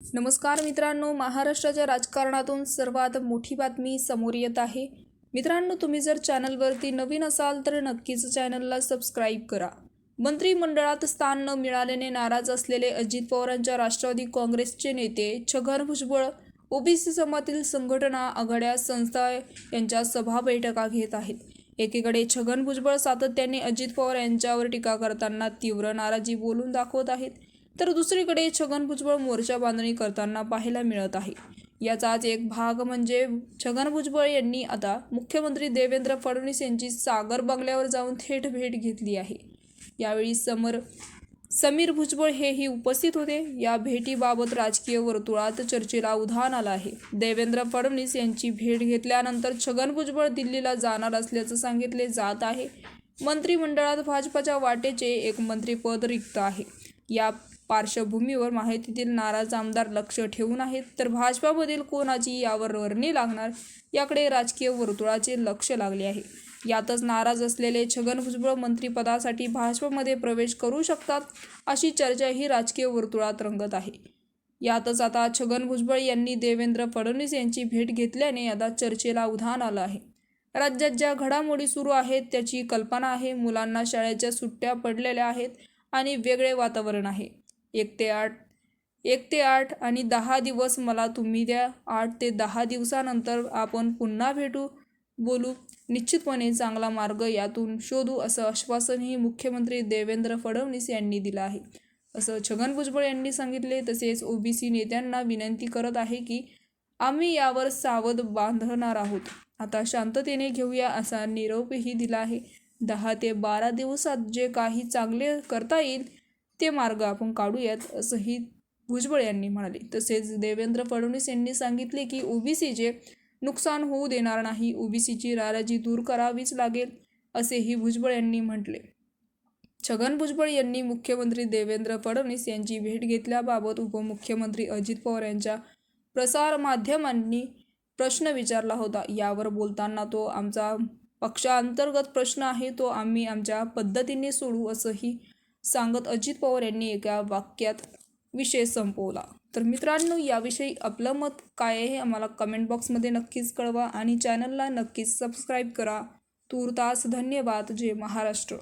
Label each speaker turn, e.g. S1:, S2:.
S1: नमस्कार मित्रांनो महाराष्ट्राच्या राजकारणातून सर्वात मोठी बातमी समोर येत आहे. मित्रांनो तुम्ही जर चॅनलवरती नवीन असाल तर नक्कीच चॅनलला सबस्क्राईब करा. मंत्रिमंडळात स्थान न मिळाल्याने नाराज असलेले अजित पवारांच्या राष्ट्रवादी काँग्रेसचे नेते छगन भुजबळ ओबीसी समातील संघटना आघाड्या संस्था यांच्या सभा बैठका घेत आहेत. एकीकडे छगन भुजबळ सातत्याने अजित पवार यांच्यावर टीका करताना तीव्र नाराजी बोलून दाखवत आहेत. तर दुसरीकडे छगन भुजबळ मोर्चा बांधणी करताना पाहायला मिळत आहे. याचाच एक भाग म्हणजे छगन भुजबळ यांनी आता मुख्यमंत्री देवेंद्र फडणवीस यांची सागर बंगल्यावर जाऊन थेट भेट घेतली आहे. यावेळी समर समीर भुजबळ हेही उपस्थित होते. या भेटीबाबत राजकीय वर्तुळात चर्चेला उधाण आलं आहे. देवेंद्र फडणवीस यांची भेट घेतल्यानंतर छगन भुजबळ दिल्लीला जाणार असल्याचं सांगितले जात आहे. मंत्रिमंडळात भाजपाच्या वाटेचे एक मंत्रिपद रिक्त आहे. या पार्श्वभूमीवर माहितीतील नाराज आमदार लक्ष ठेवून आहेत. तर भाजपामधील कोणाची यावर वर्णी लागणार? याकडे राजकीय वर्तुळाचे लक्ष लागले आहे. यातच नाराज असलेले छगन भुजबळ मंत्रिपदासाठी भाजपमध्ये प्रवेश करू शकतात अशी चर्चा ही राजकीय वर्तुळात रंगत आहे. यातच आता छगन भुजबळ यांनी देवेंद्र फडणवीस यांची भेट घेतल्याने आता चर्चेला उधाण आलं आहे. राज्यात ज्या घडामोडी सुरू आहेत त्याची कल्पना आहे. मुलांना शाळेच्या सुट्ट्या पडलेल्या आहेत. आणि वेगळे वातावरण आहे. एक ते आठ. एक ते आठ आणि दहा दिवस मला तुम्ही द्या. आठ ते दहा दिवसानंतर आपण पुन्हा भेटू बोलू. निश्चितपणे चांगला मार्ग यातून शोधू असं आश्वासनही मुख्यमंत्री देवेंद्र फडणवीस यांनी दिलं आहे. असं छगन भुजबळ यांनी सांगितले तसेच ओबीसी नेत्यांना विनंती करत आहे की आम्ही यावर सावध बांधणार आहोत. आता शांततेने घेऊया असा निरोपही दिला आहे. दहा ते बारा दिवसात जे काही चांगले करता येईल ते मार्ग आपण काढूयात असंही भुजबळ यांनी म्हणाले. तसेच देवेंद्र फडणवीस यांनी सांगितले की ओबीसीचे नुकसान होऊ देणार नाही ओबीसीची नाराजी दूर करावीच लागेल असेही भुजबळ यांनी म्हटले. छगन भुजबळ यांनी मुख्यमंत्री देवेंद्र फडणवीस यांची भेट घेतल्याबाबत उपमुख्यमंत्री अजित पवार यांच्या प्रसारमाध्यमांनी प्रश्न विचारला होता. यावर बोलताना तो आमचा पक्षांतर्गत प्रश्न आहे तो आम्ही आमच्या पद्धतीने सोडू असंही सांगत अजित पवार यांनी एका वाक्यात विषय संपवला. तर मित्रांनो याविषयी आपलं मत काय आहे आम्हाला कमेंट बॉक्समध्ये नक्कीच कळवा आणि चॅनलला नक्कीच सबस्क्राईब करा. तूर्तास धन्यवाद. जय महाराष्ट्र.